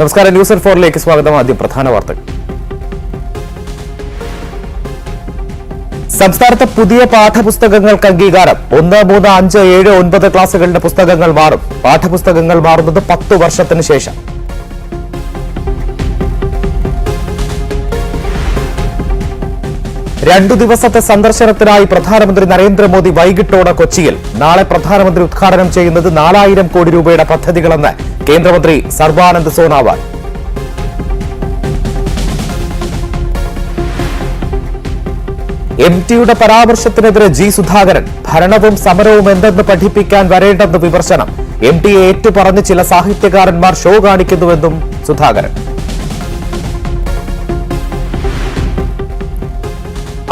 നമസ്കാരം. News at ഫോറിലേക്ക് സ്വാഗതം. ആദ്യ പ്രധാന വാർത്തകൾ. സംസ്ഥാനത്ത് പുതിയ പാഠപുസ്തകങ്ങൾക്ക് അംഗീകാരം. ഒന്ന് മൂന്ന് അഞ്ച് ഏഴ് ഒൻപത് ക്ലാസുകളുടെ പുസ്തകങ്ങൾ മാറും. പാഠപുസ്തകങ്ങൾ മാറുന്നത് പത്തു വർഷത്തിന് ശേഷം. രണ്ടു ദിവസത്തെ സന്ദർശനത്തിനായി പ്രധാനമന്ത്രി നരേന്ദ്രമോദി വൈകിട്ടോടെ കൊച്ചിയിൽ. നാളെ പ്രധാനമന്ത്രി ഉദ്ഘാടനം ചെയ്യുന്നത് നാലായിരം കോടി രൂപയുടെ പദ്ധതികളെന്ന് കേന്ദ്രമന്ത്രി സർബാനന്ദ് സോണോവാൾ എം ടിയുടെ പരാമർശത്തിനെതിരെ ജി സുധാകരൻ ഭരണവും സമരവും എന്തെന്ന് പഠിപ്പിക്കാൻ വരേണ്ടെന്ന് വിമർശനം എം ടിയെ ഏറ്റുപറഞ്ഞ് ചില സാഹിത്യകാരന്മാർ ഷോ കാണിക്കുന്നുവെന്നും സുധാകരൻ.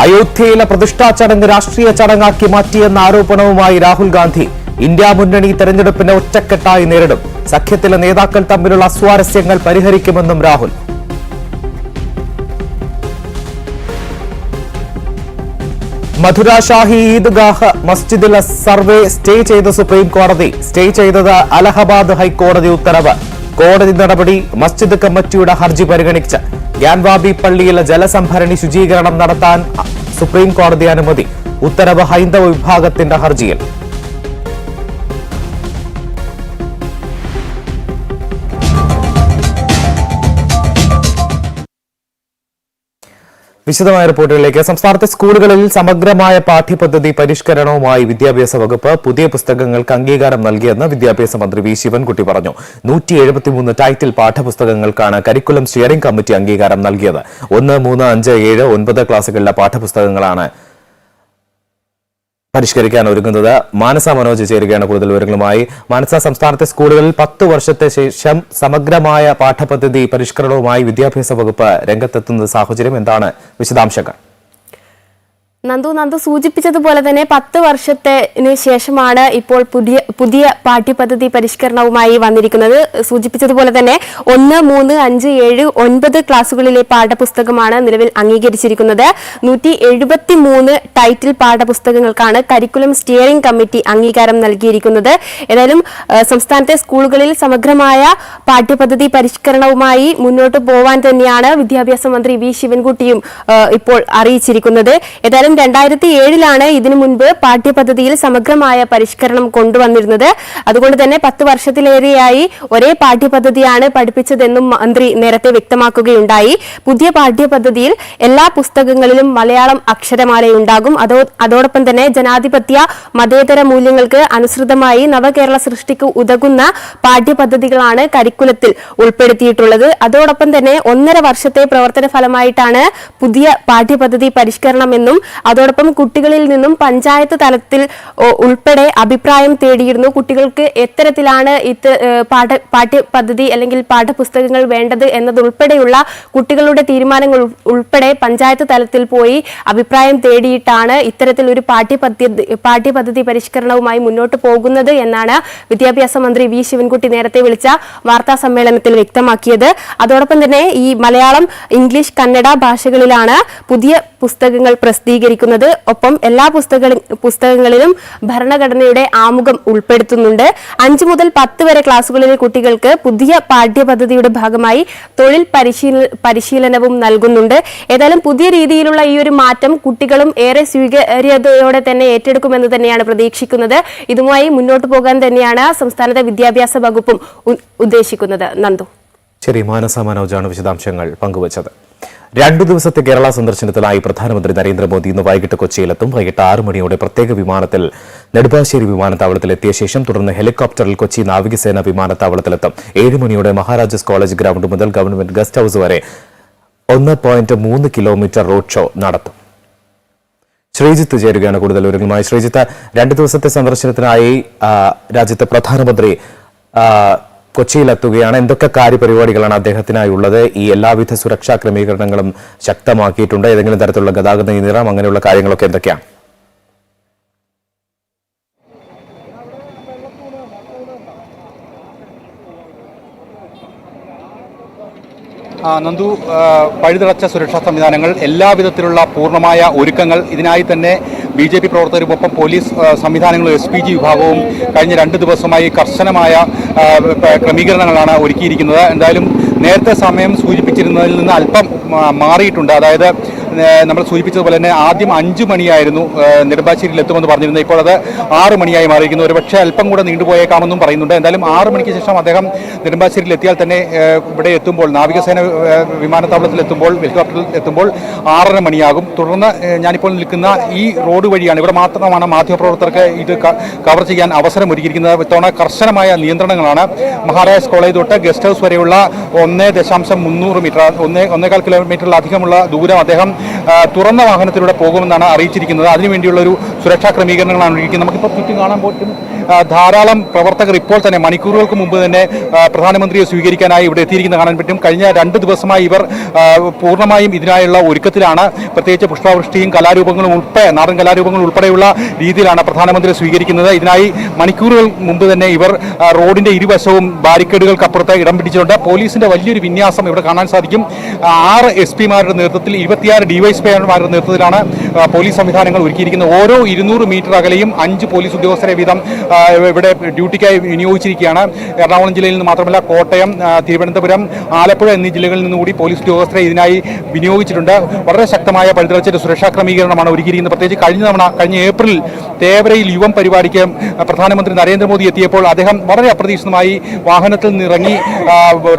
അയോധ്യയിലെ പ്രതിഷ്ഠാ ചടങ്ങ് രാഷ്ട്രീയ ചടങ്ങാക്കി മാറ്റിയെന്ന ആരോപണവുമായി രാഹുൽ ഗാന്ധി ഇന്ത്യ മുന്നണി തെരഞ്ഞെടുപ്പിനെ ഒറ്റക്കെട്ടായി നേരിടും. സഖ്യത്തിലെ നേതാക്കൾ തമ്മിലുള്ള അസ്വാരസ്യങ്ങൾ പരിഹരിക്കുമെന്നും രാഹുൽ. മധുര ഷാഹി ഈദ്ഗാഹ് മസ്ജിദിലെ സർവേ സ്റ്റേ ചെയ്ത സുപ്രീം കോടതി. സ്റ്റേ ചെയ്തത് അലഹബാദ് ഹൈക്കോടതി ഉത്തരവ്. കോടതി നടപടി മസ്ജിദ് കമ്മിറ്റിയുടെ ഹർജി പരിഗണിച്ച്. ഗ്യാൻവാബി പള്ളിയിലെ ജലസംഭരണി ശുചീകരണം നടത്താൻ സുപ്രീം കോടതി അനുമതി. ഉത്തരവ് ഹൈന്ദവ വിഭാഗത്തിന്റെ ഹർജിയിൽ. വിശദമായ റിപ്പോർട്ടുകളിലേക്ക്. സംസ്ഥാനത്തെ സ്കൂളുകളിൽ സമഗ്രമായ പാഠ്യപദ്ധതി പരിഷ്കരണവുമായി വിദ്യാഭ്യാസ വകുപ്പ് പുതിയ പുസ്തകങ്ങൾക്ക് അംഗീകാരം നൽകിയെന്ന് വിദ്യാഭ്യാസ മന്ത്രി വി. ശിവൻകുട്ടി പറഞ്ഞു. നൂറ്റി എഴുപത്തിമൂന്ന് ടൈറ്റിൽ പാഠപുസ്തകങ്ങൾക്കാണ് കരിക്കുലം സ്റ്റിയറിംഗ് കമ്മിറ്റി അംഗീകാരം നൽകിയത്. ഒന്ന് മൂന്ന് അഞ്ച് ഏഴ് ഒൻപത് ക്ലാസുകളിലെ പാഠപുസ്തകങ്ങളാണ് പരിഷ്കരിക്കാൻ ഒരുങ്ങുന്നത് മാനസ മനോജ് ചേരുകയാണ് കൂടുതൽ വിവരങ്ങളുമായി. മാനസ സംസ്ഥാനത്തെ സ്കൂളുകളിൽ പത്ത് വർഷത്തെ ശേഷം സമഗ്രമായ പാഠപദ്ധതി പരിഷ്കരണവുമായി വിദ്യാഭ്യാസ വകുപ്പ് രംഗത്തെത്തുന്ന സാഹചര്യം എന്താണ്? വിശദാംശങ്ങൾ. നന്ദു നന്ദു സൂചിപ്പിച്ചതുപോലെ തന്നെ പത്ത് വർഷത്തിന് ശേഷമാണ് ഇപ്പോൾ പുതിയ പുതിയ പാഠ്യപദ്ധതി പരിഷ്കരണവുമായി വന്നിരിക്കുന്നത്. സൂചിപ്പിച്ചതുപോലെ തന്നെ ഒന്ന് മൂന്ന് അഞ്ച് ഏഴ് ഒൻപത് ക്ലാസ്സുകളിലെ പാഠപുസ്തകമാണ് നിലവിൽ അംഗീകരിച്ചിരിക്കുന്നത്. നൂറ്റി എഴുപത്തി മൂന്ന് ടൈറ്റിൽ പാഠപുസ്തകങ്ങൾക്കാണ് കരിക്കുലം സ്റ്റിയറിംഗ് കമ്മിറ്റി അംഗീകാരം നൽകിയിരിക്കുന്നത്. ഏതായാലും സംസ്ഥാനത്തെ സ്കൂളുകളിൽ സമഗ്രമായ പാഠ്യപദ്ധതി പരിഷ്കരണവുമായി മുന്നോട്ട് പോവാൻ തന്നെയാണ് വിദ്യാഭ്യാസ മന്ത്രി വി. ശിവൻകുട്ടിയും ഇപ്പോൾ അറിയിച്ചിരിക്കുന്നത്. ഏതായാലും രണ്ടായിരത്തി ഏഴിലാണ് ഇതിനു മുൻപ് പാഠ്യപദ്ധതിയിൽ സമഗ്രമായ പരിഷ്കരണം കൊണ്ടുവന്നിരുന്നത്. അതുകൊണ്ട് തന്നെ പത്ത് വർഷത്തിലേറെയായി ഒരേ പാഠ്യപദ്ധതിയാണ് പഠിപ്പിച്ചതെന്നും മന്ത്രി നേരത്തെ വ്യക്തമാക്കുകയുണ്ടായി. പുതിയ പാഠ്യപദ്ധതിയിൽ എല്ലാ പുസ്തകങ്ങളിലും മലയാളം അക്ഷരമാലയുണ്ടാകും. അതോ അതോടൊപ്പം തന്നെ ജനാധിപത്യ മതേതര മൂല്യങ്ങൾക്ക് അനുസൃതമായി നവകേരള സൃഷ്ടിക്ക് ഉതകുന്ന പാഠ്യപദ്ധതികളാണ് കരിക്കുലത്തിൽ ഉൾപ്പെടുത്തിയിട്ടുള്ളത്. അതോടൊപ്പം തന്നെ ഒന്നര വർഷത്തെ പ്രവർത്തന ഫലമായിട്ടാണ് പുതിയ പാഠ്യപദ്ധതി പരിഷ്കരണമെന്നും അതോടൊപ്പം കുട്ടികളിൽ നിന്നും പഞ്ചായത്ത് തലത്തിൽ ഉൾപ്പെടെ അഭിപ്രായം തേടിയിരുന്നു. കുട്ടികൾക്ക് എത്തരത്തിലാണ് ഇത് പാഠ പാഠ്യപദ്ധതി അല്ലെങ്കിൽ പാഠപുസ്തകങ്ങൾ വേണ്ടത് എന്നതുൾപ്പെടെയുള്ള കുട്ടികളുടെ തീരുമാനങ്ങൾ ഉൾപ്പെടെ പഞ്ചായത്ത് തലത്തിൽ പോയി അഭിപ്രായം തേടിയിട്ടാണ് ഇത്തരത്തിൽ ഒരു പാഠ്യപദ്ധതി പാഠ്യപദ്ധതി പരിഷ്കരണവുമായി മുന്നോട്ട് പോകുന്നത് എന്നാണ് വിദ്യാഭ്യാസ മന്ത്രി വി ശിവൻകുട്ടി നേരത്തെ വിളിച്ച വാർത്താ സമ്മേളനത്തിൽ വ്യക്തമാക്കിയത്. അതോടൊപ്പം തന്നെ ഈ മലയാളം ഇംഗ്ലീഷ് കന്നഡ ഭാഷകളിലാണ് പുതിയ പുസ്തകങ്ങൾ പ്രസിദ്ധീകരിക്കുന്നത് ഒപ്പം എല്ലാ പുസ്തക പുസ്തകങ്ങളിലും ഭരണഘടനയുടെ ആമുഖം ഉൾപ്പെടുത്തുന്നുണ്ട്. അഞ്ചു മുതൽ പത്ത് വരെ ക്ലാസ്സുകളിലെ കുട്ടികൾക്ക് പുതിയ പാഠ്യപദ്ധതിയുടെ ഭാഗമായി തൊഴിൽ പരിശീല പരിശീലനവും നൽകുന്നുണ്ട്. ഏതായാലും പുതിയ രീതിയിലുള്ള ഈ ഒരു മാറ്റം കുട്ടികളും ഏറെ സ്വീകാര്യതയോടെ തന്നെ ഏറ്റെടുക്കുമെന്ന് തന്നെയാണ് പ്രതീക്ഷിക്കുന്നത്. ഇതുമായി മുന്നോട്ട് പോകാൻ തന്നെയാണ് സംസ്ഥാനത്തെ വിദ്യാഭ്യാസ വകുപ്പും ഉദ്ദേശിക്കുന്നത്. നന്ദു. ശരി മാനസ മനോജാണ് വിശദാംശങ്ങൾ പങ്കുവച്ചത്. രണ്ടു ദിവസത്തെ കേരള സന്ദർശനത്തിനായി പ്രധാനമന്ത്രി നരേന്ദ്രമോദി ഇന്ന് വൈകിട്ട് കൊച്ചിയിലെത്തും. വൈകിട്ട് ആറ് മണിയോടെ പ്രത്യേക വിമാനത്തിൽ നെടുമ്പാശ്ശേരി വിമാനത്താവളത്തിൽ എത്തിയ ശേഷം തുടർന്ന് ഹെലികോപ്റ്ററിൽ കൊച്ചി നാവികസേന വിമാനത്താവളത്തിലെത്തും. ഏഴ് മണിയോടെ മഹാരാജാസ് കോളേജ് ഗ്രൗണ്ട് മുതൽ ഗവൺമെന്റ് ഗസ്റ്റ് ഹൌസ് വരെ ഒന്ന് പോയിന്റ് മൂന്ന് കിലോമീറ്റർ റോഡ് ഷോ നടത്തും. ശ്രീജിത്ത് ചേരുകയാണ് കൂടുതൽ വിവരങ്ങളുമായി. ശ്രീജിത്ത് രണ്ട് ദിവസത്തെ സന്ദർശനത്തിനായി രാജ്യത്തെ പ്രധാനമന്ത്രി കൊച്ചിയിലെത്തുകയാണ്. എന്തൊക്കെ കാര്യപരിപാടികളാണ് അദ്ദേഹത്തിനായി ഉള്ളത് ഈ എല്ലാവിധ സുരക്ഷാ ക്രമീകരണങ്ങളും ശക്തമാക്കിയിട്ടുണ്ട്. ഏതെങ്കിലും തരത്തിലുള്ള ഗതാഗത നിയന്ത്രണം അങ്ങനെയുള്ള കാര്യങ്ങളൊക്കെ എന്തൊക്കെയാണ്? നന്ദു പഴുതിളച്ച സുരക്ഷാ സംവിധാനങ്ങൾ എല്ലാവിധത്തിലുള്ള പൂർണമായ ഒരുക്കങ്ങൾ ഇതിനായി തന്നെ ബി ജെ പി പ്രവർത്തകരുമൊപ്പം പോലീസ് സംവിധാനങ്ങളും എസ് പി ജി വിഭാഗവും കഴിഞ്ഞ രണ്ട് ദിവസമായി കർശനമായ ക്രമീകരണങ്ങളാണ് ഒരുക്കിയിരിക്കുന്നത്. എന്തായാലും നേരത്തെ സമയം സൂചിപ്പിച്ചിരുന്നതിൽ നിന്ന് അല്പം മാറിയിട്ടുണ്ട്. അതായത് നമ്മൾ സൂചിപ്പിച്ചതുപോലെ തന്നെ ആദ്യം അഞ്ചു മണിയായിരുന്നു നെടുമ്പാശ്ശേരിയിൽ എത്തുമെന്ന് പറഞ്ഞിരുന്നത്. ഇപ്പോൾ അത് ആറ് മണിയായി മാറിയിരിക്കുന്നു. ഒരു പക്ഷേ അല്പം കൂടെ നീണ്ടുപോയേക്കാമെന്നും പറയുന്നുണ്ട്. എന്തായാലും ആറ് മണിക്ക് ശേഷം അദ്ദേഹം നെടുമ്പാശ്ശേരിയിൽ എത്തിയാൽ തന്നെ ഇവിടെ എത്തുമ്പോൾ നാവികസേന വിമാനത്താവളത്തിൽ എത്തുമ്പോൾ ഹെലികോപ്റ്ററിൽ എത്തുമ്പോൾ ആറര മണിയാകും. തുടർന്ന് ഞാനിപ്പോൾ നിൽക്കുന്ന ഈ റോഡ് വഴിയാണ്. ഇവിടെ മാത്രമാണ് മാധ്യമപ്രവർത്തകർക്ക് ഇത് കവർ ചെയ്യാൻ അവസരം ഒരുക്കിയിരിക്കുന്നത് ഇത്തവണ കർശനമായ നിയന്ത്രണങ്ങളാണ് മഹാരാജ് കോളേജ് തൊട്ട് ഗസ്റ്റ് ഹൗസ് വരെയുള്ള ഒന്ന് ദശാംശം മുന്നൂറ് മീറ്റർ ഒന്ന് ഒന്നേകാൽ കിലോമീറ്ററിലധികമുള്ള ദൂരം അദ്ദേഹം തുറന്ന വാഹനത്തിലൂടെ പോകുമെന്നാണ് അറിയിച്ചിരിക്കുന്നത്. അതിനുവേണ്ടിയുള്ള ഒരു സുരക്ഷാ ക്രമീകരണങ്ങളാണ് ഒരുക്കിയിരിക്കുന്നത്. നമുക്കിപ്പോൾ ചുറ്റും കാണാൻ പറ്റും. ധാരാളം പ്രവർത്തകർ ഇപ്പോൾ തന്നെ മണിക്കൂറുകൾക്ക് മുമ്പ് തന്നെ പ്രധാനമന്ത്രിയെ സ്വീകരിക്കാനായി ഇവിടെ എത്തിയിരിക്കുന്നത് കാണാൻ പറ്റും. കഴിഞ്ഞ രണ്ട് ദിവസമായി ഇവർ പൂർണമായും ഇതിനായുള്ള ഒരുക്കത്തിലാണ്. പ്രത്യേകിച്ച് പുഷ്പവൃഷ്ടിയും കലാരൂപങ്ങളും ഉൾപ്പെടെ നാടൻ കലാരൂപങ്ങൾ ഉൾപ്പെടെയുള്ള രീതിയിലാണ് പ്രധാനമന്ത്രിയെ സ്വീകരിക്കുന്നത്. ഇതിനായി മണിക്കൂറുകൾ മുമ്പ് തന്നെ ഇവർ റോഡിന്റെ ഇരുവശവും ബാരിക്കേഡുകൾക്കപ്പുറത്ത് ഇടം പിടിച്ചിട്ടുണ്ട്. പോലീസിന്റെ വലിയൊരു വിന്യാസം ഇവിടെ കാണാൻ സാധിക്കും. ആറ് എസ് പിമാരുടെ നേതൃത്വത്തിൽ ഇരുപത്തിയാറ് ഡിവൈഎസ്പിമാരുടെ നേതൃത്വത്തിലാണ് പോലീസ് സംവിധാനങ്ങൾ ഒരുക്കിയിരിക്കുന്നത്. ഓരോ ഇരുന്നൂറ് മീറ്റർ അകലെയും അഞ്ച് പോലീസ് ഉദ്യോഗസ്ഥരെ വീതം ഇവിടെ ഡ്യൂട്ടിക്കായി വിനിയോഗിച്ചിരിക്കുകയാണ്. എറണാകുളം ജില്ലയിൽ നിന്ന് മാത്രമല്ല കോട്ടയം തിരുവനന്തപുരം ആലപ്പുഴ എന്നീ ജില്ലകളിൽ നിന്നുകൂടി പോലീസ് ഉദ്യോഗസ്ഥരെ ഇതിനായി വിനിയോഗിച്ചിട്ടുണ്ട്. വളരെ ശക്തമായ പഴുതടച്ച സുരക്ഷാ ക്രമീകരണമാണ് ഒരുക്കിയിരിക്കുന്നത്. പ്രത്യേകിച്ച് കഴിഞ്ഞ തവണ കഴിഞ്ഞ ഏപ്രിൽ തേവരയിൽ യുവം പരിപാടിക്ക് പ്രധാനമന്ത്രി നരേന്ദ്രമോദി എത്തിയപ്പോൾ അദ്ദേഹം വളരെ അപ്രതീക്ഷിതമായി വാഹനത്തിൽ നിന്നിറങ്ങി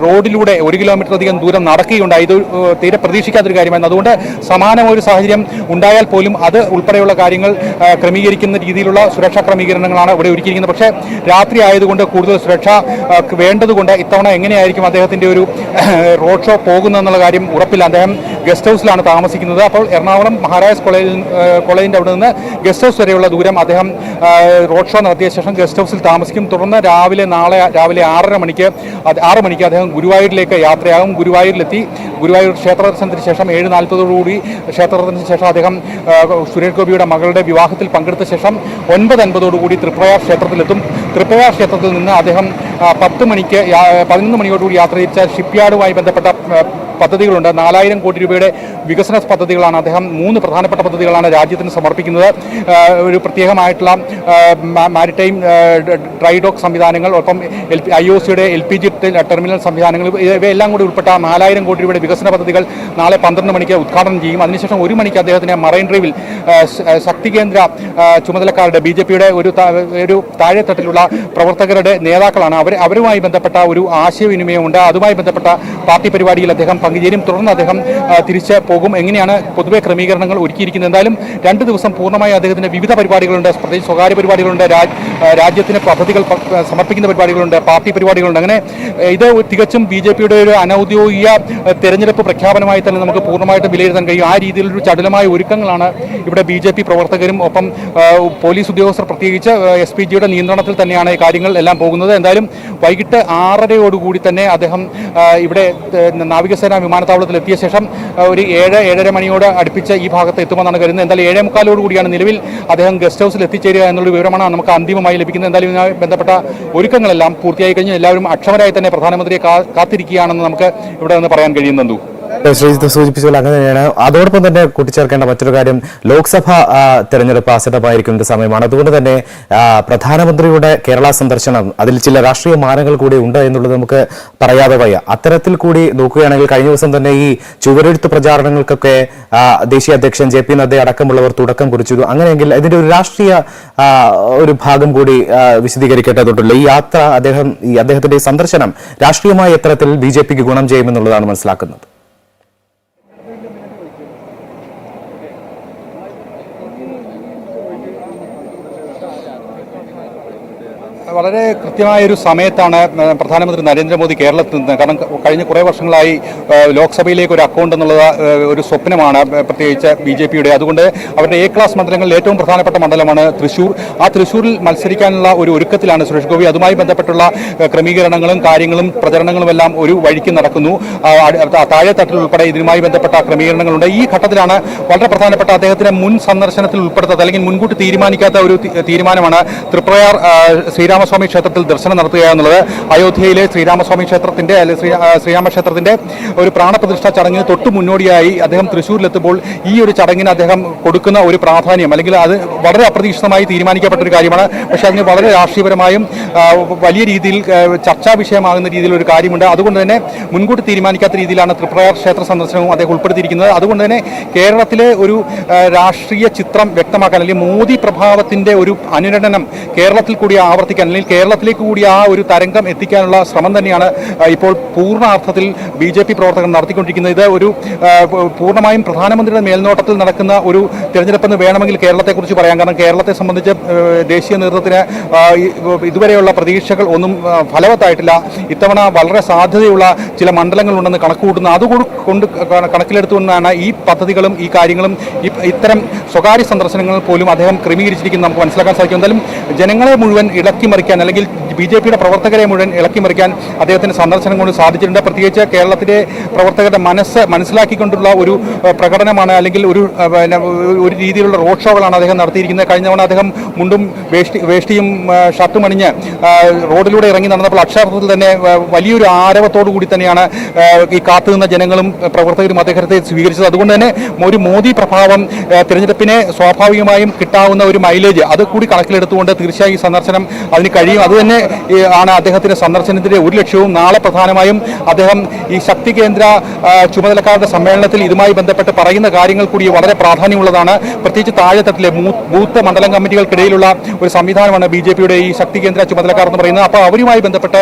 റോഡിലൂടെ ഒരു കിലോമീറ്റർ അധികം ദൂരം നടക്കുകയുണ്ടായി. ഇത് തീരെ പ്രതീക്ഷിക്കാത്തൊരു കാര്യമായിരുന്നു. അതുകൊണ്ട് സമാനമായ ഒരു സാഹചര്യം ഉണ്ടായാൽ പോലും അത് ഉൾപ്പെടെയുള്ള കാര്യങ്ങൾ ക്രമീകരിക്കുന്ന രീതിയിലുള്ള സുരക്ഷാ ക്രമീകരണങ്ങളാണ് ഇവിടെ ഒരുക്കിയിരിക്കുന്നത്. പക്ഷേ രാത്രി ആയതുകൊണ്ട് കൂടുതൽ സുരക്ഷ വേണ്ടതുകൊണ്ട് ഇത്തവണ എങ്ങനെയായിരിക്കും അദ്ദേഹത്തിന്റെ ഒരു റോഡ് ഷോ പോകുന്നതെന്നുള്ള കാര്യം ഉറപ്പില്ല. അദ്ദേഹം ഗസ്റ്റ് ഹൗസിലാണ് താമസിക്കുന്നത്. അപ്പോൾ എറണാകുളം മഹാരാജാസ് കോളേജിൽ കോളേജിന്റെ അവിടെ നിന്ന് ഗസ്റ്റ് ഹൗസ് വരെയുള്ള ദൂരം അദ്ദേഹം റോഡ് ഷോ നടത്തിയ ശേഷം ഗസ്റ്റ് ഹൗസിൽ താമസിക്കും. തുടർന്ന് രാവിലെ നാളെ രാവിലെ ആറര മണിക്ക് ആറ് മണിക്ക് അദ്ദേഹം ഗുരുവായൂരിലേക്ക് യാത്രയാകും. ഗുരുവായൂരിലെത്തി. ഗുരുവായൂർ ക്ഷേത്ര ദർശനത്തിന് ശേഷം ഏഴ് നാൽപ്പതോടുകൂടി ക്ഷേത്ര ക്ഷേത്രത്തിന് ശേഷം അദ്ദേഹം സുരേഷ് ഗോപിയുടെ മകളുടെ വിവാഹത്തിൽ പങ്കെടുത്ത ശേഷം ഒൻപത് അൻപതോടുകൂടി തൃപ്രയാർ ക്ഷേത്രത്തിലെത്തും. തൃപ്രയാർ ക്ഷേത്രത്തിൽ നിന്ന് അദ്ദേഹം പത്ത് മണിക്ക് പതിനൊന്ന് മണിയോടുകൂടി യാത്ര തിരിച്ച ഷിപ്പ്യാർഡുമായി ബന്ധപ്പെട്ട പദ്ധതികളുണ്ട്. നാലായിരം കോടി രൂപയുടെ വികസന പദ്ധതികളാണ് അദ്ദേഹം മൂന്ന് പ്രധാനപ്പെട്ട പദ്ധതികളാണ് രാജ്യത്തിന് സമർപ്പിക്കുന്നത്. ഒരു പ്രത്യേകമായിട്ടുള്ള മാരിടൈം ഡ്രൈഡോക്ക് ഡ്രൈ ഡോക്ക് സംവിധാനങ്ങൾ ഒപ്പം എൽ ഐ ഒ സിയുടെ എൽ പി ജി ടെർമിനൽ സംവിധാനങ്ങൾ ഇവയെല്ലാം കൂടി ഉൾപ്പെട്ട നാലായിരം കോടി രൂപയുടെ വികസന പദ്ധതികൾ നാളെ പന്ത്രണ്ട് മണിക്ക് ഉദ്ഘാടനം ചെയ്യും. അതിനുശേഷം ഒരു മണിക്ക് അദ്ദേഹത്തിന് മറൈൻ ഡ്രൈവിൽ ശക്തി കേന്ദ്ര ചുമതലക്കാരുടെ ബി ജെ പിയുടെ ഒരു ഒരു താഴെത്തട്ടിലുള്ള പ്രവർത്തകരുടെ നേതാക്കളാണ്. അവർ അവരുമായി ബന്ധപ്പെട്ട ഒരു ആശയവിനിമയമുണ്ട്. അതുമായി ബന്ധപ്പെട്ട പാർട്ടി പരിപാടിയിൽ അദ്ദേഹം പങ്കുചേരും. തുടർന്ന് അദ്ദേഹം തിരിച്ച് പോകും. എങ്ങനെയാണ് പൊതുവെ ക്രമീകരണങ്ങൾ ഒരുക്കിയിരിക്കുന്നത്? എന്തായാലും രണ്ട് ദിവസം പൂർണമായി അദ്ദേഹത്തിന് വിവിധ പരിപാടികളുണ്ട്. പ്രത്യേകിച്ച് സ്വകാര്യ പരിപാടികളുണ്ട്. രാജ്യത്തിന് പദ്ധതികൾ സമർപ്പിക്കുന്ന പരിപാടികളുണ്ട്. പാർട്ടി പരിപാടികളുണ്ട്. അങ്ങനെ ഇത് തികച്ചും ബി ജെ പിയുടെ ഒരു അനൌദ്യോഗിക തെരഞ്ഞെടുപ്പ് പ്രഖ്യാപനമായി തന്നെ നമുക്ക് പൂർണമായിട്ട് വിലയിരുത്താൻ കഴിയും. ആ രീതിയിലൊരു ചടുലമായ ഒരുക്കങ്ങളാണ് ഇവിടെ ബി ജെ പി പ്രവർത്തകരും ഒപ്പം പോലീസ് ഉദ്യോഗസ്ഥർ പ്രത്യേകിച്ച് എസ് പി ജിയുടെ നിയന്ത്രണത്തിൽ തന്നെയാണ് ഈ കാര്യങ്ങൾ എല്ലാം പോകുന്നത്. എന്തായാലും വൈകിട്ട് ആറരയോടുകൂടി തന്നെ അദ്ദേഹം ഇവിടെ നാവികസേന വിമാനത്താവളത്തിൽ എത്തിയ ശേഷം ഒരു ഏഴ് ഏഴര മണിയോട് അടുപ്പിച്ച് ഈ ഭാഗത്ത് എത്തുമെന്നാണ് കരുതുന്നത്. എന്തായാലും ഏഴേ മുക്കാലോട് കൂടിയാണ് നിലവിൽ അദ്ദേഹം ഗസ്റ്റ് ഹൗസിൽ എത്തിച്ചേരുക എന്നുള്ള വിവരമാണ് നമുക്ക് അന്തിമമായി ലഭിക്കുന്നത്. എന്തായാലും ഇതുമായി ബന്ധപ്പെട്ട ഒരുക്കങ്ങളെല്ലാം പൂർത്തിയായി കഴിഞ്ഞ്. എല്ലാവരും അക്ഷമരായി തന്നെ പ്രധാനമന്ത്രിയെ കാത്തിരിക്കുകയാണെന്ന് നമുക്ക് ഇവിടെ നിന്ന് പറയാൻ കഴിയുന്നു ശ്രീജിത്ത് സൂചിപ്പിച്ച അങ്ങനെ തന്നെയാണ്. അതോടൊപ്പം തന്നെ കൂട്ടിച്ചേർക്കേണ്ട മറ്റൊരു കാര്യം ലോക്സഭ തെരഞ്ഞെടുപ്പ് ആസന്നമായിരിക്കുന്ന സമയമാണ്. അതുകൊണ്ട് തന്നെ പ്രധാനമന്ത്രിയുടെ കേരള സന്ദർശനം അതിൽ ചില രാഷ്ട്രീയ മാനങ്ങൾ കൂടി ഉണ്ട് എന്നുള്ളത് നമുക്ക് പറയാതെ വയ്യ. അത്തരത്തിൽ കൂടി നോക്കുകയാണെങ്കിൽ കഴിഞ്ഞ ദിവസം തന്നെ ഈ ചുവരെഴുത്ത് പ്രചാരണങ്ങൾക്കൊക്കെ ദേശീയ അധ്യക്ഷൻ ജെ പി നദ്ദ അടക്കമുള്ളവർ തുടക്കം കുറിച്ചു അങ്ങനെയെങ്കിൽ ഇതിന്റെ ഒരു രാഷ്ട്രീയ ഒരു ഭാഗം കൂടി വിശദീകരിക്കേണ്ടതുണ്ടല്ലോ. ഈ യാത്ര അദ്ദേഹം ഈ അദ്ദേഹത്തിന്റെ സന്ദർശനം രാഷ്ട്രീയമായ എത്തരത്തിൽ ബി ജെ പിക്ക് ഗുണം ചെയ്യുമെന്നുള്ളതാണ് മനസ്സിലാക്കുന്നത്. വളരെ കൃത്യമായ ഒരു സമയത്താണ് പ്രധാനമന്ത്രി നരേന്ദ്രമോദി കേരളത്തിൽ നിന്ന് കാരണം കഴിഞ്ഞ കുറേ വർഷങ്ങളായി ലോക്സഭയിലേക്ക് ഒരു അക്കൗണ്ട് എന്നുള്ളത് ഒരു സ്വപ്നമാണ് പ്രത്യേകിച്ച് ബി ജെ പിയുടെ. അതുകൊണ്ട് അവരുടെ എ ക്ലാസ് മണ്ഡലങ്ങളിൽ ഏറ്റവും പ്രധാനപ്പെട്ട മണ്ഡലമാണ് തൃശൂർ. ആ തൃശൂരിൽ മത്സരിക്കാനുള്ള ഒരു ഒരുക്കത്തിലാണ് സുരേഷ് ഗോപി. അതുമായി ബന്ധപ്പെട്ടുള്ള ക്രമീകരണങ്ങളും കാര്യങ്ങളും പ്രചരണങ്ങളും എല്ലാം ഒരു വഴിക്ക് നടക്കുന്നു. താഴെ തട്ടിൽ ഉൾപ്പെടെ ഇതിനുമായി ബന്ധപ്പെട്ട ക്രമീകരണങ്ങളുണ്ട്. ഈ ഘട്ടത്തിലാണ് വളരെ പ്രധാനപ്പെട്ട അദ്ദേഹത്തിന് മുൻ സന്ദർശനത്തിൽ ഉൾപ്പെടുത്താത്ത അല്ലെങ്കിൽ മുൻകൂട്ടി തീരുമാനിക്കാത്ത ഒരു തീരുമാനമാണ് തൃപ്രയാർ ആ, ശ്രീരാമ ശ്രീരാമസ്വാമി ക്ഷേത്രത്തിൽ ദർശനം നടത്തുക എന്നുള്ളത് അയോധ്യയിലെ ശ്രീരാമസ്വാമി ക്ഷേത്രത്തിന്റെ ശ്രീരാമക്ഷേത്രത്തിന്റെ ഒരു പ്രാണപ്രതിഷ്ഠാ ചടങ്ങിന് തൊട്ടു മുന്നോടിയായി അദ്ദേഹം തൃശ്ശൂരിലെത്തുമ്പോൾ ഈ ഒരു ചടങ്ങിന് അദ്ദേഹം കൊടുക്കുന്ന ഒരു പ്രാധാന്യം അല്ലെങ്കിൽ അത് വളരെ അപ്രതീക്ഷിതമായി തീരുമാനിക്കപ്പെട്ട ഒരു കാര്യമാണ്. പക്ഷേ അതിന് വളരെ രാഷ്ട്രീയപരമായും വലിയ രീതിയിൽ ചർച്ചാ വിഷയമാകുന്ന രീതിയിൽ ഒരു കാര്യമുണ്ട്. അതുകൊണ്ട് തന്നെ മുൻകൂട്ടി തീരുമാനിക്കാത്ത രീതിയിലാണ് തൃപ്രയാർ ക്ഷേത്ര സന്ദർശനവും അദ്ദേഹം ഉൾപ്പെടുത്തിയിരിക്കുന്നത്. അതുകൊണ്ട് തന്നെ കേരളത്തിലെ ഒരു രാഷ്ട്രീയ ചിത്രം വ്യക്തമാക്കാൻ അല്ലെങ്കിൽ മോദി പ്രഭാവത്തിന്റെ ഒരു അനുരണനം കേരളത്തിൽ കൂടി ആവർത്തിക്കാൻ അല്ലെങ്കിൽ കേരളത്തിലേക്ക് കൂടി ആ ഒരു തരംഗം എത്തിക്കാനുള്ള ശ്രമം തന്നെയാണ് ഇപ്പോൾ പൂർണാർത്ഥത്തിൽ ബി ജെ പി പ്രവർത്തകർ നടത്തിക്കൊണ്ടിരിക്കുന്നത്. ഇത് ഒരു പൂർണമായും പ്രധാനമന്ത്രിയുടെ മേൽനോട്ടത്തിൽ നടക്കുന്ന ഒരു തിരഞ്ഞെടുപ്പെന്ന് വേണമെങ്കിൽ കേരളത്തെക്കുറിച്ച് പറയാം. കാരണം കേരളത്തെ സംബന്ധിച്ച് ദേശീയ നേതൃത്വത്തിന് ഇതുവരെയുള്ള പ്രതീക്ഷകൾ ഒന്നും ഫലവത്തായിട്ടില്ല. ഇത്തവണ വളരെ സാധ്യതയുള്ള ചില മണ്ഡലങ്ങളുണ്ടെന്ന് കണക്കുകൂട്ടുന്നു. അതുകൊണ്ട് കൊണ്ട് കണക്കിലെടുത്തുകൊണ്ടാണ് ഈ പദ്ധതികളും ഈ കാര്യങ്ങളും ഇത്തരം സ്വകാര്യ സന്ദർശനങ്ങൾ പോലും അദ്ദേഹം ക്രമീകരിച്ചിരിക്കുന്നത്. നമുക്ക് മനസ്സിലാക്കാൻ സാധിക്കും. എന്തായാലും ജനങ്ങളെ മുഴുവൻ ഇളക്കി മറിക്കാൻ അല്ലെങ്കിൽ ബി ജെ പിയുടെ പ്രവർത്തകരെ മുഴുവൻ ഇളക്കി മറിക്കാൻ അദ്ദേഹത്തിന് സന്ദർശനം കൊണ്ട് സാധിച്ചിട്ടുണ്ട്. പ്രത്യേകിച്ച് കേരളത്തിലെ പ്രവർത്തകരുടെ മനസ്സ് മനസ്സിലാക്കിക്കൊണ്ടുള്ള ഒരു പ്രകടനമാണ് അല്ലെങ്കിൽ ഒരു ഒരു രീതിയിലുള്ള റോഡ് ഷോകളാണ് അദ്ദേഹം നടത്തിയിരിക്കുന്നത്. കഴിഞ്ഞ തവണ അദ്ദേഹം മുണ്ടും വേഷ്ടി വേഷ്ടിയും ഷർട്ടും അണിഞ്ഞ് റോഡിലൂടെ ഇറങ്ങി നടന്നപ്പോൾ അക്ഷരാർത്ഥത്തിൽ തന്നെ വലിയൊരു ആരവത്തോടു കൂടി തന്നെയാണ് ഈ കാത്തുനിന്ന ജനങ്ങളും പ്രവർത്തകരും അദ്ദേഹത്തെ സ്വീകരിച്ചത്. അതുകൊണ്ട് തന്നെ ഒരു മോദി പ്രഭാവം തിരഞ്ഞെടുപ്പിനെ സ്വാഭാവികമായും കിട്ടാവുന്ന ഒരു മൈലേജ് അത് കൂടി കണക്കിലെടുത്തുകൊണ്ട് തീർച്ചയായും ഈ സന്ദർശനം അതിന് കഴിയും. അത് തന്നെ ഈ, ആണ് അദ്ദേഹത്തിന്റെ സന്ദർശനത്തിന്റെ ഒരു ലക്ഷ്യവും. നാളെ പ്രധാനമായും അദ്ദേഹം ഈ ശക്തി കേന്ദ്ര ചുമതലക്കാരുടെ സമ്മേളനത്തിൽ ഇതുമായി ബന്ധപ്പെട്ട് പറയുന്ന കാര്യങ്ങൾ കൂടി വളരെ പ്രാധാന്യമുള്ളതാണ്. പ്രത്യേകിച്ച് താഴെത്തട്ടിലെ ബൂത്ത് മണ്ഡലം കമ്മിറ്റികൾക്കിടയിലുള്ള ഒരു സംവിധാനമാണ് ബി ജെ പിയുടെ ഈ ശക്തി കേന്ദ്ര ചുമതലക്കാർ എന്ന് പറയുന്നത്. അപ്പോൾ അവരുമായി ബന്ധപ്പെട്ട്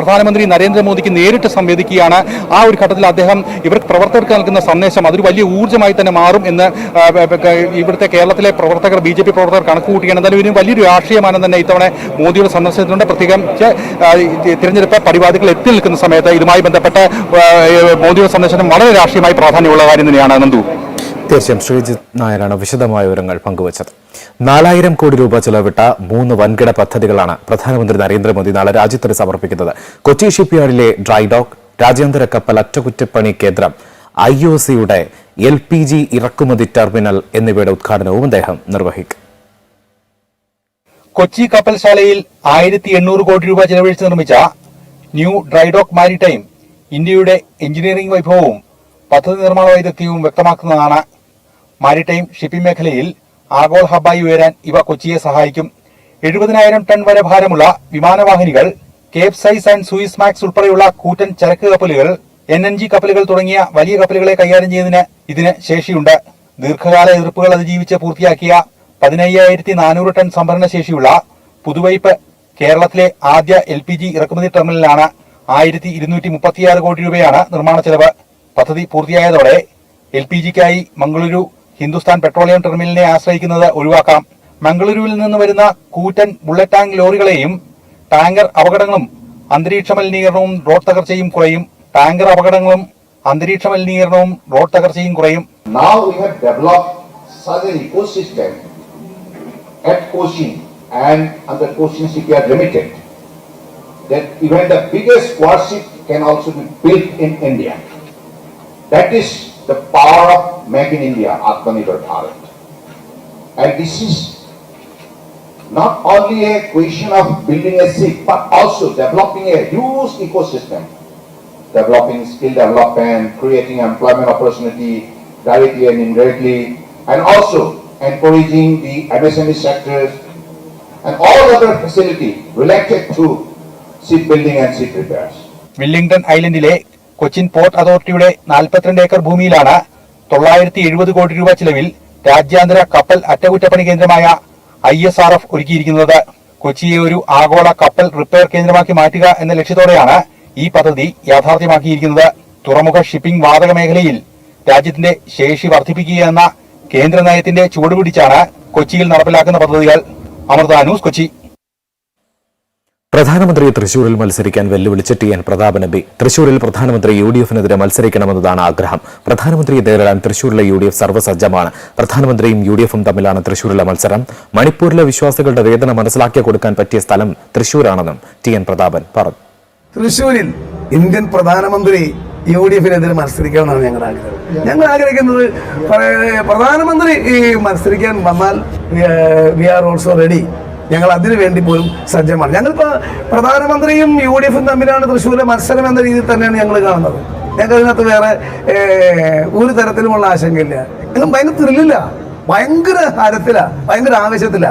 പ്രധാനമന്ത്രി നരേന്ദ്രമോദിക്ക് നേരിട്ട് സംവേദിക്കുകയാണ്. ആ ഒരു ഘട്ടത്തിൽ അദ്ദേഹം ഇവർക്ക് പ്രവർത്തകർക്ക് നൽകുന്ന സന്ദേശം അതൊരു വലിയ ഊർജമായി തന്നെ മാറും എന്ന് ഇവിടുത്തെ കേരളത്തിലെ പ്രവർത്തകർ ബി ജെ പി പ്രവർത്തകർ കണക്ക് കൂട്ടുകയാണ് എന്തായാലും ഇതിന് വലിയൊരു രാഷ്ട്രീയമാനം തന്നെ ഇത്തവണ മോദിയുടെ സന്ദർശനത്തിനുണ്ട് പ്രത്യേകിച്ച് തിരഞ്ഞെടുപ്പ് പരിപാടികൾ എത്തി നിൽക്കുന്ന സമയത്ത് ഇതുമായി ബന്ധപ്പെട്ട മോദിയുടെ സന്ദർശനം വളരെ രാഷ്ട്രീയമായി പ്രാധാന്യമുള്ള കാര്യം തന്നെയാണ് നന്ദു. തീർച്ചയായും ശ്രീജിത് നായരാണ് വിശദമായ വിവരങ്ങൾ പങ്കുവച്ചത്. നാലായിരം കോടി രൂപ ചെലവിട്ട മൂന്ന് വൻകിട പദ്ധതികളാണ് പ്രധാനമന്ത്രി നരേന്ദ്രമോദി നാളെ രാജ്യത്തിന് സമർപ്പിക്കുന്നത്. കൊച്ചി ഷിപ്പ്യാർഡിലെ ഡ്രൈഡോക്ക് രാജ്യാന്തര കപ്പൽ അറ്റകുറ്റപ്പണി കേന്ദ്രം ഐ ഒ സിയുടെ എൽ പി ജി ഇറക്കുമതി ടെർമിനൽ എന്നിവയുടെ ഉദ്ഘാടനവും അദ്ദേഹം നിർവഹിക്കും. കൊച്ചി കപ്പൽശാലയിൽ ആയിരത്തി എണ്ണൂറ് കോടി രൂപ ചെലവഴിച്ച് നിർമ്മിച്ച ന്യൂ ഡ്രൈഡോക്ക് മാരിടൈം ഇന്ത്യയുടെ എഞ്ചിനീയറിംഗ് വൈഭവവും പദ്ധതി നിർമ്മാണ വൈദഗ്ധ്യവും വ്യക്തമാക്കുന്നതാണ്. മാരിടൈം ഷിപ്പിംഗ് മേഖലയിൽ ആഗോള ഹബ്ബായി ഉയരാൻ ഇവ കൊച്ചിയെ സഹായിക്കും. എഴുപതിനായിരം ടൺ വരെ ഭാരമുള്ള വിമാനവാഹിനികൾ cape size and Suez max ഉൾപ്പെടെയുള്ള കൂറ്റൻ ചരക്ക് കപ്പലുകൾ എൻ എൻ ജി കപ്പലുകൾ തുടങ്ങിയ വലിയ കപ്പലുകളെ കൈകാര്യം ചെയ്യുന്നതിന് ഇതിന് ശേഷിയുണ്ട്. ദീർഘകാല എതിർപ്പുകൾ അതിജീവിച്ച് പൂർത്തിയാക്കിയ പതിനയ്യായിരത്തി നാനൂറ് ടൺ സംഭരണ ശേഷിയുള്ള പുതുവൈപ്പ് കേരളത്തിലെ ആദ്യ എൽ പി ജി ഇറക്കുമതി ടെർമിനലാണ് ആയിരത്തി ഇരുന്നൂറ്റി മുപ്പത്തിയാറ് കോടി രൂപയാണ് നിർമ്മാണ ചെലവ്. പദ്ധതി പൂർത്തിയായതോടെ എൽ പി ജിക്കായി മംഗളൂരു ഹിന്ദുസ്ഥാൻ പെട്രോളിയം ടെർമിനലിനെ ആശ്രയിക്കുന്നത് ഒഴിവാക്കാം. മംഗളൂരുവിൽ നിന്ന് വരുന്ന കൂറ്റൻ ബുള്ളറ്റ് ടാങ്ക് ലോറികളെയും ടാങ്കർ അപകടങ്ങളും അന്തരീക്ഷ മലിനീകരണവും റോഡ് തകർച്ചയും കുറയും. ടാങ്കർ അപകടങ്ങളും അന്തരീക്ഷ മലിനീകരണവും റോഡ് തകർച്ചയും കുറയും. Now we have developed ecosystem at Cochin and under Cochin Shipyard Limited that even the biggest warship can also be built in India. That is the power of Make in India, Atmanirbhar Bharat. And this is not only a question of building a ship, but also developing a huge ecosystem developing skill development, creating employment opportunity directly and indirectly, and also encouraging the MSME sectors and all other facility related to shipbuilding and ship repairs. Willingdon ഐലൻഡിലെ Cochin port അതോറിറ്റിയുടെ നാൽപ്പത്തിരണ്ട് acre ഭൂമിയിലാണ് തൊള്ളായിരത്തി എഴുപത് കോടി രൂപ ചിലവിൽ രാജ്യാന്തര കപ്പൽ അറ്റകുറ്റപ്പണി കേന്ദ്രമായ ഐ എസ് ആർ എഫ് ഒരുക്കിയിരിക്കുന്നത് കൊച്ചിയെ ഒരു ആഗോള കപ്പൽ റിപ്പയർ കേന്ദ്രമാക്കി മാറ്റുക എന്ന ലക്ഷ്യത്തോടെയാണ് ഈ പദ്ധതി യാഥാർത്ഥ്യമാക്കിയിരിക്കുന്നത് തുറമുഖ ഷിപ്പിംഗ് വാതക മേഖലയിൽ രാജ്യത്തിന്റെ ശേഷി വർദ്ധിപ്പിക്കുക എന്ന കേന്ദ്ര നയത്തിന്റെ ചുവടുപിടിച്ചാണ് കൊച്ചിയിൽ നടപ്പിലാക്കുന്ന പദ്ധതികൾ. അമൃത ന്യൂസ് കൊച്ചി. പ്രധാനമന്ത്രി തൃശൂരിൽ മത്സരിക്കാൻ വെല്ലുവിളിച്ച് T N Prathapan M P തൃശൂരിൽ പ്രധാനമന്ത്രി യു ഡി എഫിനെതിരെ മത്സരിക്കണമെന്നതാണ് ആഗ്രഹം. പ്രധാനമന്ത്രിയെ നേരിടാൻ തൃശൂരിലെ യു ഡി എഫ് സർവസജ്ജമാണ്. പ്രധാനമന്ത്രിയും യു ഡി എഫും തമ്മിലാണ് തൃശൂരിലെ മത്സരം. മണിപ്പൂരിലെ വിശ്വാസികളുടെ വേദന മനസ്സിലാക്കി കൊടുക്കാൻ പറ്റിയ സ്ഥലം തൃശൂരാണെന്നും ടി എൻ പ്രതാപൻ പറഞ്ഞു. തൃശൂരിൽ ഇന്ത്യൻ പ്രധാനമന്ത്രി യു ഡി എഫിനെതിരെ മത്സരിക്കണമെന്നാണ് ഞങ്ങളുടെ ആഗ്രഹം. ഞങ്ങൾ ആഗ്രഹിക്കുന്നത് പ്രധാനമന്ത്രി ഈ മത്സരിക്കാൻ വന്നാൽ വി ആർ ഓൾസോ റെഡി. ഞങ്ങൾ അതിനു വേണ്ടി പോലും സജ്ജമാണ്. ഞങ്ങളിപ്പോൾ പ്രധാനമന്ത്രിയും യു ഡി എഫും തമ്മിലാണ് തൃശ്ശൂരിലെ മത്സരം എന്ന രീതിയിൽ തന്നെയാണ് ഞങ്ങൾ കാണുന്നത്. ഞങ്ങൾക്ക് അതിനകത്ത് വേറെ ഒരു തരത്തിലുമുള്ള ആശങ്കയില്ല. ഞങ്ങൾ ഭയങ്കര ത്രില്ലില്ല ഭയങ്കര ഹരത്തില. ഭയങ്കര ആവേശത്തില.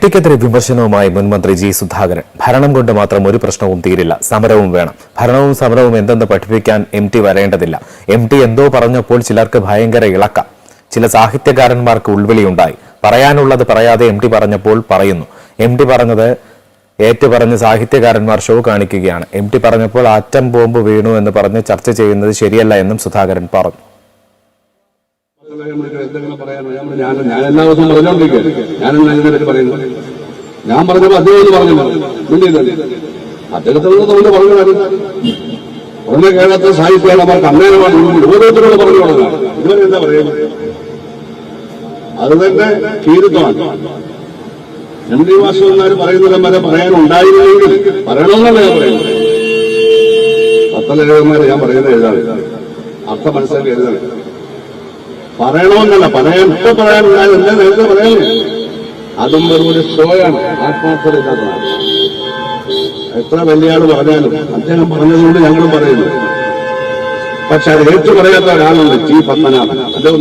എം ടിക്കെതിരെ വിമർശനവുമായി മുൻമന്ത്രി ജി സുധാകരൻ. ഭരണം കൊണ്ട് മാത്രം ഒരു പ്രശ്നവും തീരില്ല. സമരവും വേണം. ഭരണവും സമരവും എന്തെന്ന് പഠിപ്പിക്കാൻ എം ടി വരേണ്ടതില്ല. എം ടി എന്തോ പറഞ്ഞപ്പോൾ ചിലർക്ക് ഭയങ്കര ഇളക്കം. ചില സാഹിത്യകാരന്മാർക്ക് ഉൾവിളിയുണ്ടായി പറയാനുള്ളത് പറയാതെ എം ടി പറഞ്ഞപ്പോൾ പറയുന്നു. എം ടി പറഞ്ഞത് ഏറ്റുപറഞ്ഞ് സാഹിത്യകാരന്മാർ ഷോ കാണിക്കുകയാണ്. എം ടി പറഞ്ഞപ്പോൾ ആറ്റം ബോംബ് വീണു എന്ന് പറഞ്ഞ് ചർച്ച ചെയ്യുന്നത് ശരിയല്ല എന്നും സുധാകരൻ പറഞ്ഞു. എന്തെങ്കിലും പറയാനോ? ഞാൻ ഞാൻ ഞാൻ എല്ലാ ദിവസവും പറഞ്ഞോണ്ടിരിക്കുക ഇതിനെ പറയുന്നത് ഞാൻ പറഞ്ഞപ്പോ അദ്ദേഹം ഒന്ന് പറഞ്ഞല്ലോ പറഞ്ഞു നമ്മൾ പറഞ്ഞു ഉടനെ കേരളത്തിലെ അവർക്ക് അന്നേരമാണ് ഓരോരുത്തരോട് പറഞ്ഞു ഇതുവരെ എന്താ പറയുന്നത് അത് തന്നെ തീരുത്തമാണ് എം ഡി വാസുവന്മാർ പറയുന്നതിലും വരെ പറയാനുണ്ടായിരുന്നെങ്കിൽ പറയണമെന്നല്ല ഞാൻ പറയുന്നത്. പത്തലേഖന്മാരെ ഞാൻ പറയുന്നത് എഴുതാണ്. അർത്ഥം മനസ്സിലാക്കി എഴുതണം. പറയണമെന്നല്ല പറയാൻ ഇപ്പൊ പറയാനുണ്ടായത് എന്താ നേരത്തെ പറയാനേ അതും ഒരു ഷോയാണ് ആത്മാർത്ഥത ഇല്ലാത്തതാണ് എത്ര വലിയ ആൾ പറഞ്ഞാലും അദ്ദേഹം പറഞ്ഞതുകൊണ്ട് ഞങ്ങളും പറയുന്നു. പക്ഷെ അത് ഏറ്റു പറയാത്ത ഒരാളുണ്ട് ടി പത്മനാഭൻ. അദ്ദേഹം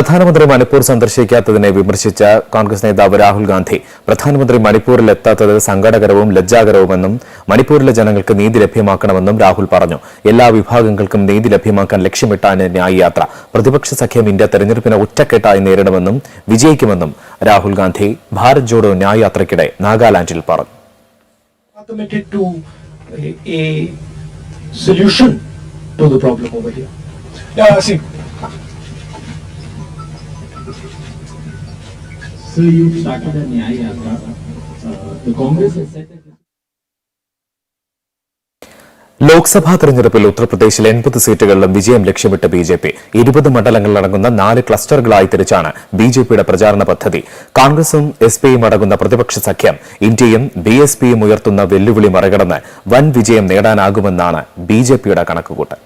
പ്രധാനമന്ത്രി മണിപ്പൂർ സന്ദർശിക്കാത്തതിനെ വിമർശിച്ച കോൺഗ്രസ് നേതാവ് രാഹുൽ ഗാന്ധി. പ്രധാനമന്ത്രി മണിപ്പൂരിൽ എത്താത്തത് സങ്കടകരവും ലജ്ജാകരവുമെന്നും മണിപ്പൂരിലെ ജനങ്ങൾക്ക് നീതി ലഭ്യമാക്കണമെന്നും രാഹുൽ പറഞ്ഞു. എല്ലാ വിഭാഗങ്ങൾക്കും നീതി ലഭ്യമാക്കാൻ ലക്ഷ്യമിട്ടാണ് ന്യായയാത്ര. പ്രതിപക്ഷ സഖ്യം ഇന്ത്യ തെരഞ്ഞെടുപ്പിനെ ഒറ്റക്കെട്ടായി നേരിടുമെന്നും വിജയിക്കുമെന്നും രാഹുൽ ഗാന്ധി ഭാരത് ജോഡോ ന്യായയാത്രയ്ക്കിടെ നാഗാലാൻഡിൽ പറഞ്ഞു. a solution see. So you started a Nyaya Yatra. The Congress has. Lok Sabha തെരഞ്ഞെടുപ്പിൽ ഉത്തർപ്രദേശിൽ എൺപത് സീറ്റുകളിലും വിജയം ലക്ഷ്യമിട്ട് ബി ജെ പി ഇരുപത് മണ്ഡലങ്ങളിലടങ്ങുന്ന നാല് ക്ലസ്റ്ററുകളായി തിരിച്ചാണ് ബി ജെ പിയുടെ പ്രചാരണ പദ്ധതി കോൺഗ്രസും എസ് പിയും അടങ്ങുന്ന പ്രതിപക്ഷ സഖ്യം ഇന്ത്യയും ബി എസ് പിയും ഉയർത്തുന്ന വെല്ലുവിളി മറികടന്ന് വൻ വിജയം നേടാനാകുമെന്നാണ് ബി ജെ പിയുടെ കണക്കുകൂട്ടൽ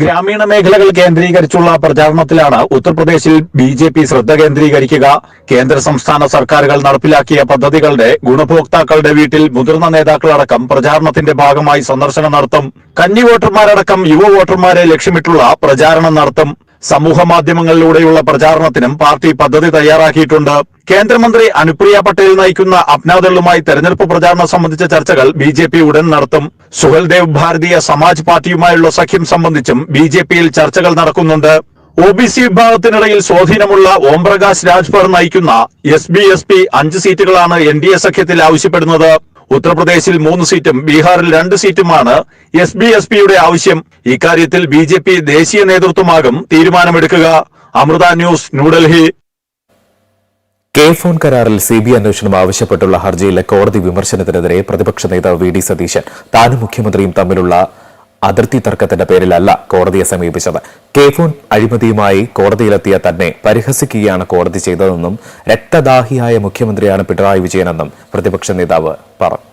ഗ്രാമീണ മേഖലകൾ കേന്ദ്രീകരിച്ചുള്ള പ്രചാരണത്തിലാണ് ഉത്തർപ്രദേശിൽ ബി ജെ പി ശ്രദ്ധ കേന്ദ്രീകരിക്കുക. കേന്ദ്ര സംസ്ഥാന സർക്കാരുകൾ നടപ്പിലാക്കിയ പദ്ധതികളുടെ ഗുണഭോക്താക്കളുടെ വീട്ടിൽ മുതിർന്ന നേതാക്കളടക്കം പ്രചാരണത്തിന്റെ ഭാഗമായി സന്ദർശനം നടത്തും. കന്നി വോട്ടർമാരടക്കം യുവ വോട്ടർമാരെ ലക്ഷ്യമിട്ടുള്ള പ്രചാരണം നടത്തും. സമൂഹ മാധ്യമങ്ങളിലൂടെയുള്ള പ്രചാരണത്തിനും പാർട്ടി പദ്ധതി തയ്യാറാക്കിയിട്ടുണ്ട്. കേന്ദ്രമന്ത്രി അനുപ്രിയ പട്ടേൽ നയിക്കുന്ന അപ്നാദളുമായി തെരഞ്ഞെടുപ്പ് പ്രചാരണം സംബന്ധിച്ച ചർച്ചകൾ ബി ജെ പി ഉടൻ നടത്തും. സുഹൽദേവ് ഭാരതീയ സമാജ് പാർട്ടിയുമായുള്ള സഖ്യം സംബന്ധിച്ചും ബി ജെ പിയിൽ ചർച്ചകൾ നടക്കുന്നുണ്ട്. ഒ ബി സി വിഭാഗത്തിനിടയിൽ സ്വാധീനമുള്ള ഓംപ്രകാശ് രാജ്ഭർ നയിക്കുന്ന എസ് ബി എസ് പി അഞ്ച് സീറ്റുകളാണ് എൻ ഡി എ സഖ്യത്തിൽ ആവശ്യപ്പെടുന്നത്. ഉത്തർപ്രദേശിൽ മൂന്ന് സീറ്റും ബീഹാറിൽ രണ്ട് സീറ്റുമാണ് എസ് ബി എസ് പിയുടെ ആവശ്യം. ഇക്കാര്യത്തിൽ ബി ജെ പി ദേശീയ നേതൃത്വമാകും തീരുമാനമെടുക്കുക. Amrita news New Delhi. K phone കരാറിൽ സി ബി അന്വേഷണം ആവശ്യപ്പെട്ടുള്ള ഹർജിയിലെ കോടതി വിമർശനത്തിനെതിരെ പ്രതിപക്ഷ നേതാവ് വി ഡി സതീശൻ താനും മുഖ്യമന്ത്രിയും തമ്മിലുള്ള അതിർത്തി തർക്കത്തിന്റെ പേരിലല്ല കോടതിയെ സമീപിച്ചത്. കെ ഫോൺ അഴിമതിയുമായി കോടതിയിലെത്തിയ തന്നെ പരിഹസിക്കുകയാണ് കോടതി ചെയ്തതെന്നും രക്തദാഹിയായ മുഖ്യമന്ത്രിയാണ് പിണറായി വിജയനെന്നും പ്രതിപക്ഷ നേതാവ് പറഞ്ഞു.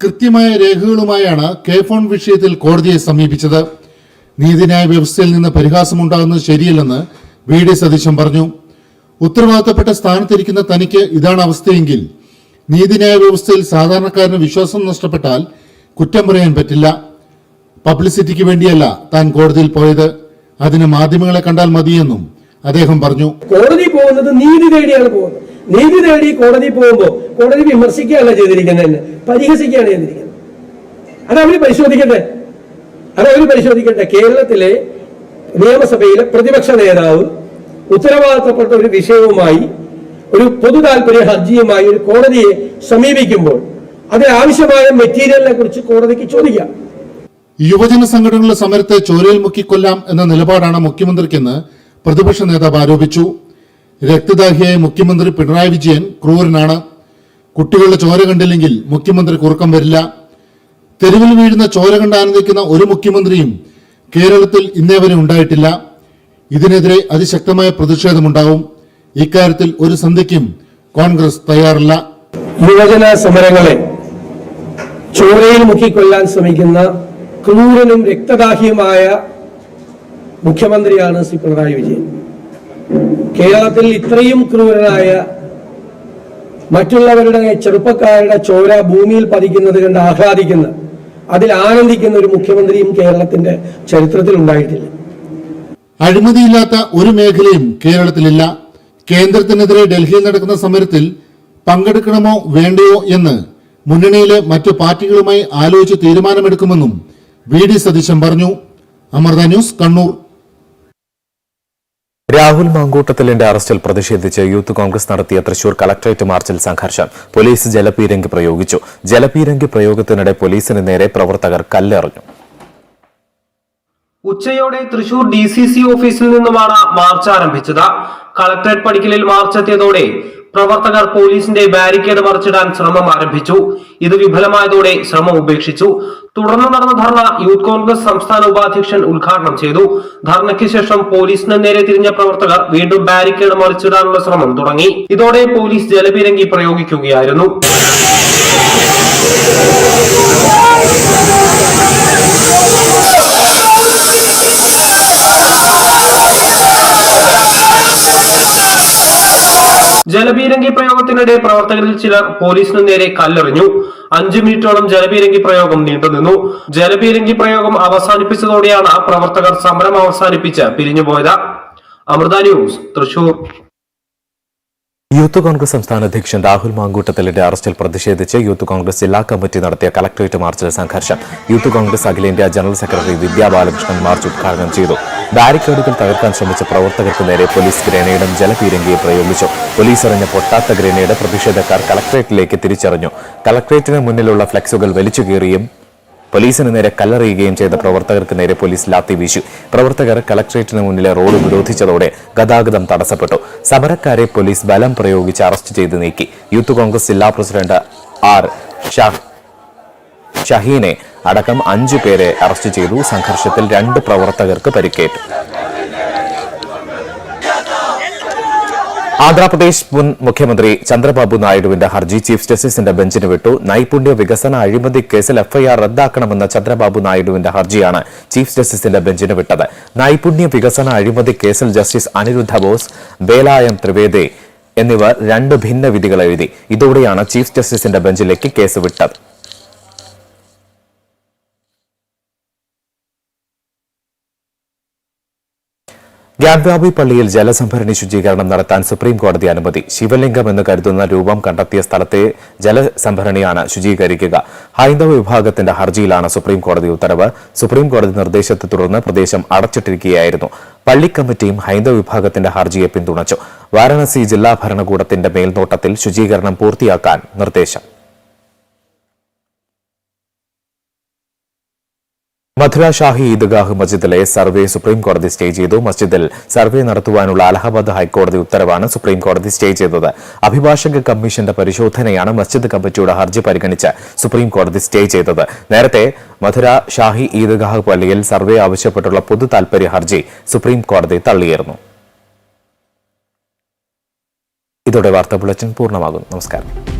കൃത്യമായ രേഖകളുമായാണ് കെ ഫോൺ വിഷയത്തിൽ കോടതിയെ സമീപിച്ചത്. നീതിന്യായ വ്യവസ്ഥയിൽ നിന്ന് പരിഹാസമുണ്ടാകുന്നത് ശരിയല്ലെന്ന് വി ഡി സതീശൻ പറഞ്ഞു. ഉത്തരവാദിത്തപ്പെട്ട സ്ഥാനത്തിരിക്കുന്ന തനിക്ക് ഇതാണ് അവസ്ഥയെങ്കിൽ നീതിന്യായ വ്യവസ്ഥയിൽ സാധാരണക്കാരന് വിശ്വാസം നഷ്ടപ്പെട്ടാൽ കുറ്റം പറയാൻ പറ്റില്ല. പബ്ലിസിറ്റിക്ക് വേണ്ടിയല്ല താൻ കോടതിയിൽ പോയത്. അതിന് മാധ്യമങ്ങളെ കണ്ടാൽ മതിയെന്നും അദ്ദേഹം പറഞ്ഞു. കോടതി പോകുന്നത് നീതി തേടിയാണ് പോകുന്നത്. നീതി തേടി കോടതി പോകുമ്പോൾ കോടതി വിമർശിക്കുകയല്ല ചെയ്തിരിക്കുന്നത് പരിഹസിക്കുകയാണ് ചെയ്തിരിക്കുന്നത്. അത് അവർ പരിശോധിക്കട്ടെ. അത് പരിശോധിക്കട്ടെ. കേരളത്തിലെ നിയമസഭയിലെ പ്രതിപക്ഷ നേതാവ് ഉത്തരവാദിത്തപ്പെട്ട ഒരു വിഷയവുമായി ഒരു പൊതു താല്പര്യ ഹർജിയുമായി ഒരു കോടതിയെ സമീപിക്കുമ്പോൾ അതിനാവശ്യമായ മെറ്റീരിയലിനെ കുറിച്ച് കോടതിക്ക് ചോദിക്കാം. യുവജന സംഘടനകളുടെ സമരത്തെ ചോരയിൽ മുക്കിക്കൊല്ലാം എന്ന നിലപാടാണ് മുഖ്യമന്ത്രിക്കെന്ന് പ്രതിപക്ഷ നേതാവ് ആരോപിച്ചു. രക്തദാഹിയായ മുഖ്യമന്ത്രി പിണറായി വിജയൻ ക്രൂരനാണ്. കുട്ടികളുടെ ചോര കണ്ടില്ലെങ്കിൽ മുഖ്യമന്ത്രി കുറുക്കം വരില്ല. തെരുവിൽ വീഴുന്ന ചോര കണ്ട് ആനന്ദിക്കുന്ന ഒരു മുഖ്യമന്ത്രിയും കേരളത്തിൽ ഇന്നേ വരെ ഉണ്ടായിട്ടില്ല. ഇതിനെതിരെ അതിശക്തമായ പ്രതിഷേധമുണ്ടാവും. ഇക്കാര്യത്തിൽ ഒരു സന്ധിക്കും കോൺഗ്രസ് തയ്യാറല്ല. യുവജന സമരങ്ങളെ ചോരയിൽ മുക്കിക്കൊല്ലാൻ ശ്രമിക്കുന്ന ക്രൂരനും രക്തദാഹിയുമായ മുഖ്യമന്ത്രിയാണ് ശ്രീ പിണറായി വിജയൻ. കേരളത്തിൽ ഇത്രയും ക്രൂരനായ മറ്റുള്ളവരുടെ ചെറുപ്പക്കാരുടെ ചോര ഭൂമിയിൽ പതിക്കുന്നത് കണ്ട് ആഹ്ലാദിക്കുന്ന അതിൽ ആനന്ദിക്കുന്ന ഒരു മുഖ്യമന്ത്രിയും കേരളത്തിന്റെ ചരിത്രത്തിൽ ഉണ്ടായിട്ടില്ല. അഴിമതിയില്ലാത്ത ഒരു മേഖലയും കേരളത്തിലില്ല. കേന്ദ്രത്തിനെതിരെ ഡൽഹിയിൽ നടക്കുന്ന സമരത്തിൽ പങ്കെടുക്കണമോ വേണ്ടയോ എന്ന് മുന്നണിയിലെ മറ്റു പാർട്ടികളുമായി ആലോചിച്ച് തീരുമാനമെടുക്കുമെന്നും വി ഡി സതീശൻ പറഞ്ഞു. അമൃത ന്യൂസ് കണ്ണൂർ. രാഹുൽ മാങ്കൂട്ടത്തിലിന്റെ അറസ്റ്റിൽ പ്രതിഷേധിച്ച് യൂത്ത് കോൺഗ്രസ് നടത്തിയ തൃശൂർ കളക്ടറേറ്റ് മാർച്ചിൽ സംഘർഷം. പോലീസ് ജലപീരങ്കി പ്രയോഗിച്ചു. ജലപീരങ്കി പ്രയോഗത്തിനിടെ പോലീസിന് നേരെ പ്രവർത്തകർ കല്ലെറിഞ്ഞു. ഉച്ചയോടെ തൃശൂർ ഡി സി സി ഓഫീസിൽ നിന്നുമാണ് മാർച്ച് ആരംഭിച്ചത്. കളക്ടറേറ്റ് പടിക്കലിൽ മാർച്ച് എത്തിയതോടെ പ്രവർത്തകർ പോലീസിന്റെ ബാരിക്കേഡ് മറിച്ചിടാൻ ശ്രമം ആരംഭിച്ചു. ഇത് വിഫലമായതോടെ ശ്രമം ഉപേക്ഷിച്ചു. തുടർന്ന് നടന്ന ധർണ യൂത്ത് കോൺഗ്രസ് സംസ്ഥാന ഉപാധ്യക്ഷൻ ഉദ്ഘാടനം ചെയ്തു. ധർണയ്ക്ക് ശേഷം പോലീസിന് നേരെ തിരിഞ്ഞ പ്രവർത്തകർ വീണ്ടും ബാരിക്കേഡ് മറിച്ചിടാനുള്ള ശ്രമം തുടങ്ങി. ഇതോടെ പോലീസ് ജലപീരങ്കി പ്രയോഗിക്കുകയായിരുന്നു. ജലപീരങ്കി പ്രയോഗത്തിനിടെ പ്രവർത്തകരിൽ ചിലർ പോലീസിനു നേരെ കല്ലെറിഞ്ഞു. അഞ്ചു മിനിറ്റോളം ജലപീരങ്കി പ്രയോഗം നീണ്ടുനിന്നു ജലപീരങ്കി പ്രയോഗം അവസാനിപ്പിച്ചതോടെയാണ് പ്രവർത്തകർ സമരം അവസാനിപ്പിച്ച് പിരിഞ്ഞുപോയത്. അമൃത ന്യൂസ് തൃശൂർ. യൂത്ത് കോൺഗ്രസ് സംസ്ഥാന അധ്യക്ഷൻ രാഹുൽ മാങ്കൂട്ടത്തലിന്റെ അറസ്റ്റിൽ പ്രതിഷേധിച്ച് യൂത്ത് കോൺഗ്രസ് ജില്ലാ കമ്മിറ്റി നടത്തിയ കളക്ടറേറ്റ് മാർച്ചിൽ സംഘർഷം യൂത്ത് കോൺഗ്രസ് അഖിലേന്ത്യാ general secretary Vidya Balakrishnan march ഉദ്ഘാടനം ചെയ്തു. ബാരിക്കേഡുകൾ തകർക്കാൻ ശ്രമിച്ച പ്രവർത്തകർക്ക് നേരെ പോലീസ് ഗ്രനേഡും ജലപീരങ്കിയും പ്രയോഗിച്ചു. പോലീസ് എറിഞ്ഞ പൊട്ടാത്ത ഗ്രനേഡ് പ്രതിഷേധക്കാർ കളക്ടറേറ്റിലേക്ക് തിരിച്ചറിഞ്ഞു. കളക്ടറേറ്റിന് മുന്നിലുള്ള ഫ്ലക്സുകൾ വലിച്ചു കീറിയും പോലീസിന് നേരെ കല്ലെറിയുകയും ചെയ്ത പ്രവർത്തകർക്ക് നേരെ പോലീസ് ലാത്തി വീശു. പ്രവർത്തകർ കളക്ട്രേറ്റിന് മുന്നിലെ റോഡ് വിരോധിച്ചതോടെ ഗതാഗതം തടസ്സപ്പെട്ടു. സമരക്കാരെ പോലീസ് ബലം പ്രയോഗിച്ച് അറസ്റ്റ് ചെയ്ത് നീക്കി. യൂത്ത് കോൺഗ്രസ് ജില്ലാ പ്രസിഡന്റ് ആർ ഷഹീനെ അടക്കം അഞ്ചു പേരെ അറസ്റ്റ് ചെയ്തു. സംഘർഷത്തിൽ രണ്ട് പ്രവർത്തകർക്ക് പരിക്കേറ്റു. ആന്ധ്രാപ്രദേശ് മുൻ മുഖ്യമന്ത്രി ചന്ദ്രബാബു നായിഡുവിന്റെ ഹർജി ചീഫ് ജസ്റ്റിസിന്റെ ബെഞ്ചിന് വിട്ടു. നൈപുണ്യ വികസന അഴിമതി കേസിൽ എഫ്ഐആർ റദ്ദാക്കണമെന്ന ചന്ദ്രബാബു നായിഡുവിന്റെ ഹർജിയാണ് ചീഫ് ജസ്റ്റിസിന്റെ ബെഞ്ചിന് വിട്ടത്. നൈപുണ്യ വികസന അഴിമതി കേസിൽ ജസ്റ്റിസ് അനിരുദ്ധ ബോസ് ബേലായം ത്രിവേദി എന്നിവർ രണ്ട് ഭിന്ന വിധികൾ എഴുതി. ഇതോടെയാണ് ചീഫ് ജസ്റ്റിസിന്റെ ബെഞ്ചിലേക്ക് കേസ് വിട്ടത്. ഗ്യാൻവാബി പള്ളിയിൽ ജലസംഭരണി ശുചീകരണം നടത്താൻ സുപ്രീം കോടതി അനുമതി. ശിവലിംഗം എന്ന് കരുതുന്ന രൂപം കണ്ടെത്തിയ സ്ഥലത്തെ ജലസംഭരണിയാണ് ശുചീകരിക്കുക. ഹൈന്ദവ വിഭാഗത്തിന്റെ ഹർജിയിലാണ് സുപ്രീം കോടതി ഉത്തരവ്. സുപ്രീം കോടതി നിർദ്ദേശത്തെ തുടർന്ന് പ്രദേശം അടച്ചിട്ടിരിക്കുകയായിരുന്നു. പള്ളി കമ്മിറ്റിയും ഹൈന്ദവ വിഭാഗത്തിന്റെ ഹർജിയെ പിന്തുണച്ചു. വാരാണസി ജില്ലാ ഭരണകൂടത്തിന്റെ മേൽനോട്ടത്തിൽ ശുചീകരണം പൂർത്തിയാക്കാൻ നിർദ്ദേശം. മധുര ഷാഹി ഈദ്ഗാഹ് മസ്ജിദിലെ സർവേ സുപ്രീം കോടതി സ്റ്റേ ചെയ്തു. മസ്ജിദിൽ സർവേ നടത്തുവാനുള്ള അലഹബാദ് ഹൈക്കോടതി ഉത്തരവാണ് സുപ്രീം കോടതി സ്റ്റേ ചെയ്തത്. അഭിഭാഷക കമ്മീഷന്റെ പരിശോധനയാണ് മസ്ജിദ് കമ്മിറ്റിയുടെ ഹർജി പരിഗണിച്ച് സുപ്രീം കോടതി സ്റ്റേ ചെയ്തത്. നേരത്തെ മധുര ഷാഹി ഈദ്ഗാഹ് പള്ളിയിൽ സർവേ ആവശ്യപ്പെട്ടുള്ള പൊതു താൽപര്യ ഹർജി സുപ്രീം കോടതി തള്ളിയിരുന്നു. ഇതോടെ വാർത്താ ബുള്ളറ്റിൻ നമസ്കാരം.